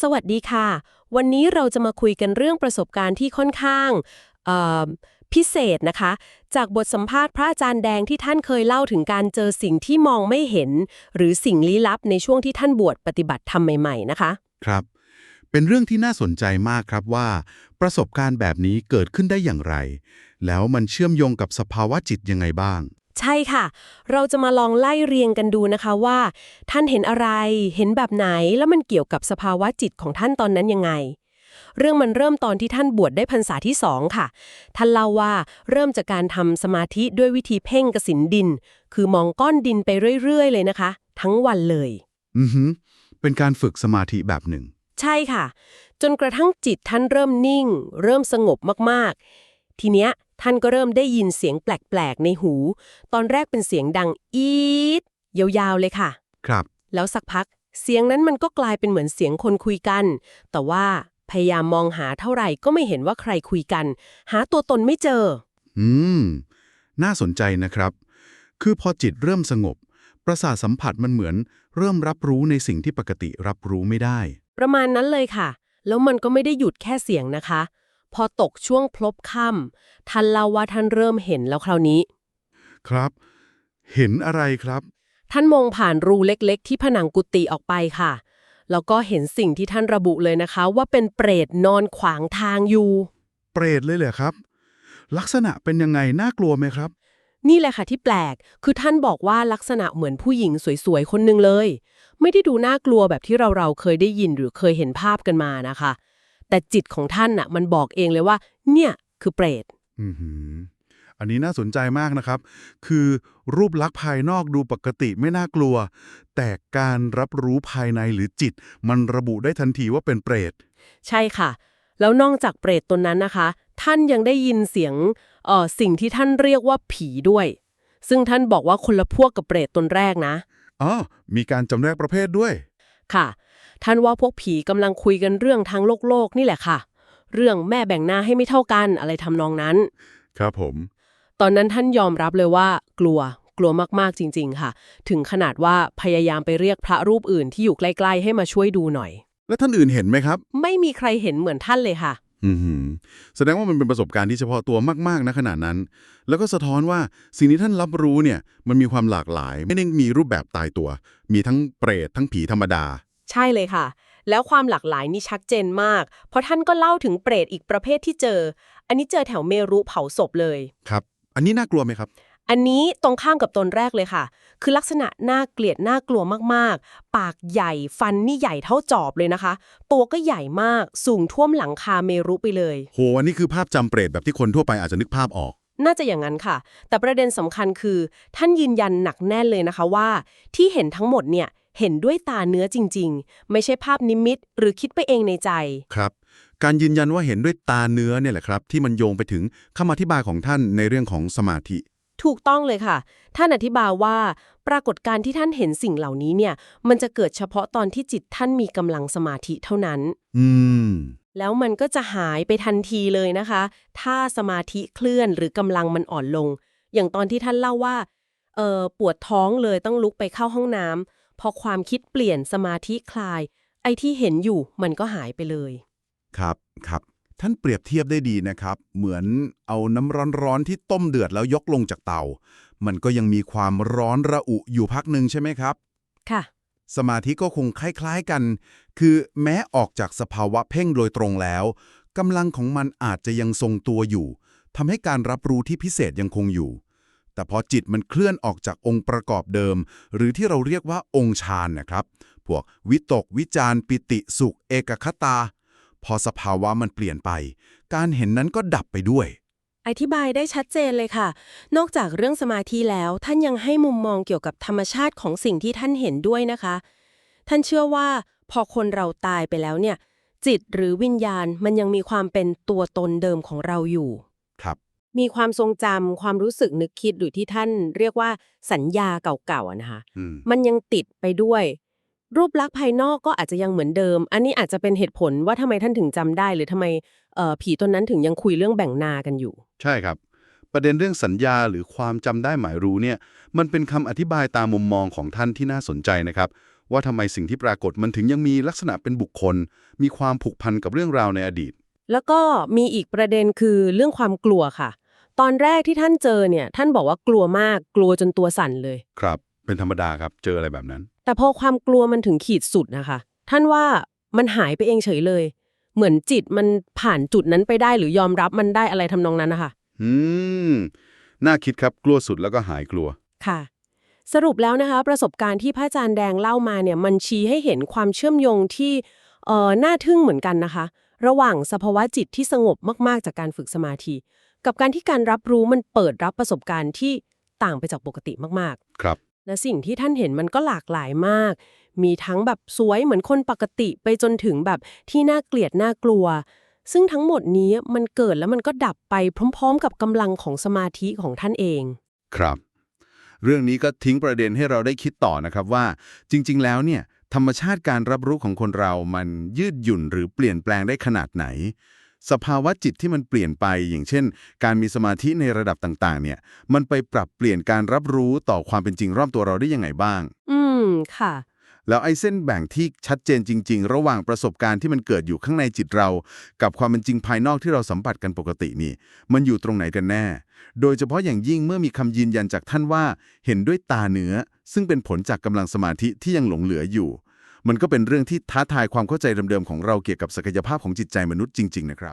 สวัสดีค่ะ วันนี้เราจะมาคุยกันเรื่องประสบการณ์ที่ค่อนข้างพิเศษนะคะ จากบทสัมภาษณ์พระอาจารย์แดงที่ท่านเคยเล่าถึงการเจอสิ่งที่มองไม่เห็น หรือสิ่งลี้ลับในช่วงที่ท่านบวชปฏิบัติธรรมใหม่ๆนะคะ ครับ เป็นเรื่องที่น่าสนใจมากครับว่า ประสบการณ์แบบนี้เกิดขึ้นได้อย่างไร แล้วมันเชื่อมโยงกับสภาวะจิตยังไงบ้าง ใช่ค่ะ เราจะมาลองไล่เรียงกันดูนะคะว่า ท่านเห็นอะไร เห็นแบบไหน แล้วมันเกี่ยวกับสภาวะจิตของท่านตอนนั้นยังไง เรื่องมันเริ่มตอนที่ท่านบวชได้พรรษาที่สองค่ะ ท่านเล่าว่าเริ่มจากการทำสมาธิด้วยวิธีเพ่งกสินดิน คือมองก้อนดินไปเรื่อย ๆ เลยนะคะ ทั้งวันเลย อือหือเป็นการฝึกสมาธิแบบหนึ่ง ใช่ค่ะ จนกระทั่งจิตท่านเริ่มนิ่ง เริ่มสงบมากๆ ทีเนี้ย ท่านก็เริ่มได้ยินเสียงแปลกๆ ในหู ตอนแรกเป็นเสียงดังอีดยาวๆ เลยค่ะ ครับ แล้วสักพัก เสียงนั้นมันก็กลายเป็นเหมือนเสียงคนคุยกัน แต่ว่าพยายามมองหาเท่าไหร่ก็ไม่เห็นว่าใครคุยกัน หาตัวตนไม่เจอ อืม น่าสนใจนะครับ คือพอจิตเริ่มสงบ ประสาทสัมผัสมันเหมือน เริ่มรับรู้ในสิ่งที่ปกติรับรู้ไม่ได้ ประมาณนั้นเลยค่ะ แล้วมันก็ไม่ได้หยุดแค่เสียงนะคะ พอตกช่วงพลบค่ำท่านเล่าว่าท่านเริ่มเห็นแล้วคราวนี้ ครับ เห็นอะไรครับ ท่านมองผ่านรูเล็กๆ ที่ผนังกุฏิออกไปค่ะ แล้วก็เห็นสิ่งที่ท่านระบุเลยนะคะ ว่าเป็นเปรตนอนขวางทางอยู่ เปรตเลยเหรอครับ ลักษณะเป็นยังไงน่ากลัวไหมครับ นี่แหละค่ะที่แปลก คือท่านบอกว่าลักษณะเหมือนผู้หญิงสวยๆคนหนึ่งเลย ไม่ได้ดูน่ากลัวแบบที่เราๆเคยได้ยินหรือเคยเห็นภาพกันมานะคะ แต่จิตของท่านน่ะมันบอกเองเลยว่า เนี่ยคือเปรตอือหืออันนี้น่าสนใจมากนะครับ คือรูปลักษณ์ภายนอกดูปกติไม่น่ากลัว แต่การรับรู้ภายในหรือจิต มันระบุได้ทันทีว่าเป็นเปรต ใช่ค่ะ แล้วนอกจากเปรตตนนั้นนะคะ ท่านยังได้ยินเสียงเอ่อสิ่งที่ท่านเรียกว่าผีด้วย ซึ่งท่านบอกว่าคนละพวกกับเปรตตนแรกนะอ๋อมีการจำแนกประเภทด้วย ค่ะ ท่านว่าพวกผีกำลังคุยกันเรื่องทางโลกโลกนี่แหละค่ะ เรื่องแม่แบ่งหน้าให้ไม่เท่ากันอะไรทำนองนั้น ครับผม ตอนนั้นท่านยอมรับเลยว่า กลัว กลัวมากๆจริง ๆ ค่ะ ถึงขนาดว่าพยายามไปเรียกพระรูปอื่นที่อยู่ใกล้ ๆ ให้มาช่วยดูหน่อย แล้วท่านอื่นเห็นไหมครับ ไม่มีใครเห็นเหมือนท่านเลยค่ะ อือหือแสดงว่ามันเป็นประสบการณ์ที่เฉพาะตัวมากๆนะขนาดนั้น แล้วก็สะท้อนว่าสิ่งที่ท่านรับรู้เนี่ยมันมีความหลากหลาย ไม่ได้มีรูปแบบตายตัว มีทั้งเปรตทั้งผีธรรมดา ใช่เลยค่ะ แล้วความหลากหลายนี่ชัดเจนมาก เพราะท่านก็เล่าถึงเปรตอีกประเภทที่เจอ อันนี้เจอแถวเมรุเผาศพเลย ครับ อันนี้น่ากลัวไหมครับ อันนี้ตรงข้ามกับตนแรกเลยค่ะ คือลักษณะน่าเกลียดน่ากลัวมากๆ ปากใหญ่ฟันนี่ใหญ่เท่าจอบเลยนะคะ ตัวก็ใหญ่มากสูงท่วมหลังคาเมรุไปเลย โหอันนี้คือภาพจำเปรตแบบที่คนทั่วไปอาจจะนึกภาพออก น่าจะอย่างนั้นค่ะ แต่ประเด็นสำคัญคือ ท่านยืนยันหนักแน่นเลยนะคะว่า ที่เห็นทั้งหมดเนี่ย เห็นด้วยตาเนื้อจริง ๆ ไม่ใช่ภาพนิมิตหรือคิดไปเองในใจ ครับ การยืนยันว่าเห็นด้วยตาเนื้อเนี่ยแหละครับ ที่มันโยงไปถึงคำอธิบายของท่านในเรื่องของสมาธิ ถูกต้องเลยค่ะ ท่านอธิบายว่า ปรากฏการณ์ที่ท่านเห็นสิ่งเหล่านี้เนี่ย มันจะเกิดเฉพาะตอนที่จิตท่านมีกำลังสมาธิเท่านั้น อืม แล้วมันก็จะหายไปทันทีเลยนะคะ ถ้าสมาธิเคลื่อนหรือกำลังมันอ่อนลง อย่างตอนที่ท่านเล่าว่า เออปวดท้องเลยต้องลุกไปเข้าห้องน้ำ พอความคิดเปลี่ยนสมาธิคลาย ไอ้ที่เห็นอยู่มันก็หายไปเลย ครับครับ ท่านเปรียบเทียบได้ดีนะครับ เหมือนเอาน้ำร้อนๆที่ต้มเดือดแล้วยกลงจากเตา มันก็ยังมีความร้อนระอุอยู่พักหนึ่งใช่ไหมครับ ค่ะ สมาธิก็คงคล้ายๆกัน คือแม้ออกจากสภาวะเพ่งโดยตรงแล้วกำลังของมันอาจจะยังทรงตัวอยู่ทำให้การรับรู้ที่พิเศษยังคงอยู่ แต่พอจิตมันเคลื่อนออกจากองค์ประกอบเดิม หรือที่เราเรียกว่าองค์ฌานนะครับ พวกวิตกวิจารปิติสุข เอกคตา พอสภาวะมันเปลี่ยนไป การเห็นนั้นก็ดับไปด้วย อธิบายได้ชัดเจนเลยค่ะ นอกจากเรื่องสมาธิแล้วท่านยังให้มุมมองเกี่ยวกับธรรมชาติของสิ่งที่ท่านเห็นด้วยนะคะ ท่านเชื่อว่าพอคนเราตายไปแล้วเนี่ย จิตหรือวิญญาณมันยังมีความเป็นตัวตนเดิมของเราอยู่ ครับ มีความทรงจำความรู้สึกนึกคิดหรือที่ท่านเรียกว่าสัญญาเก่าๆอะนะคะ อืม มันยังติดไปด้วย รูปลักษณ์ภายนอกก็อาจจะยังเหมือนเดิม อันนี้อาจจะเป็นเหตุผลว่าทำไมท่านถึงจำได้ หรือทำไมเอ่อผีตนนั้นถึงยังคุยเรื่องแบ่งนากันอยู่ ใช่ครับ ประเด็นเรื่องสัญญาหรือความจำได้หมายรู้เนี่ย มันเป็นคำอธิบายตามมุมมองของท่านที่น่าสนใจนะครับ ว่าทำไมสิ่งที่ปรากฏมันถึงยังมีลักษณะเป็นบุคคล มีความผูกพันกับเรื่องราวในอดีต แล้วก็มีอีกประเด็นคือเรื่องความกลัวค่ะ ตอนแรกที่ท่านเจอเนี่ย ท่านบอกว่ากลัวมากกลัวจนตัวสั่นเลย ครับ เป็นธรรมดาครับ เจออะไรแบบนั้น แต่พอความกลัวมันถึงขีดสุดนะคะ ท่านว่ามันหายไปเองเฉยเลย เหมือนจิตมันผ่านจุดนั้นไปได้หรือยอมรับมันได้อะไรทำนองนั้นนะคะอืมน่าคิดครับกลัวสุดแล้วก็หายกลัวค่ะ สรุปแล้วนะคะ ประสบการณ์ที่พระอาจารย์แดงเล่ามาเนี่ย มันชี้ให้เห็นความเชื่อมโยงที่เอ่อน่าทึ่งเหมือนกันนะคะ ระหว่างสภาวะจิตที่สงบมากๆ จากการฝึกสมาธิ กับการที่การรับรู้มันเปิดรับประสบการณ์ที่ต่างไปจากปกติมากๆ ครับ และสิ่งที่ท่านเห็นมันก็หลากหลายมาก มีทั้งแบบสวยเหมือนคนปกติไปจนถึงแบบที่น่าเกลียดน่ากลัว ซึ่งทั้งหมดนี้มันเกิดแล้วมันก็ดับไปพร้อม ๆ กับกำลังของสมาธิของท่านเอง ครับ เรื่องนี้ก็ทิ้งประเด็นให้เราได้คิดต่อนะครับว่า จริง ๆ แล้วเนี่ย ธรรมชาติการรับรู้ของคนเรามันยืดหยุ่นหรือเปลี่ยนแปลงได้ขนาดไหน สภาวะจิตที่มันเปลี่ยนไป อย่างเช่น การมีสมาธิในระดับต่าง ๆ เนี่ย มันไปปรับเปลี่ยนการรับรู้ต่อความเป็นจริงรอบตัวเราได้ยังไงบ้าง อืม ค่ะ แล้วไอ้เส้นแบ่งที่ชัดเจนจริง ๆ ระหว่างประสบการณ์ที่มันเกิดอยู่ข้างในจิตเรา กับความเป็นจริงภายนอกที่เราสัมผัสกันปกตินี่ มันอยู่ตรงไหนกันแน่ โดยเฉพาะอย่างยิ่งเมื่อมีคำยืนยันจากท่านว่า เห็นด้วยตาเนื้อซึ่งเป็นผลจากกำลังสมาธิที่ยังหลงเหลืออยู่ มันก็เป็นเรื่องที่ท้าทายความเข้าใจเดิมๆของเราเกี่ยวกับศักยภาพของจิตใจมนุษย์จริง ๆ นะครับ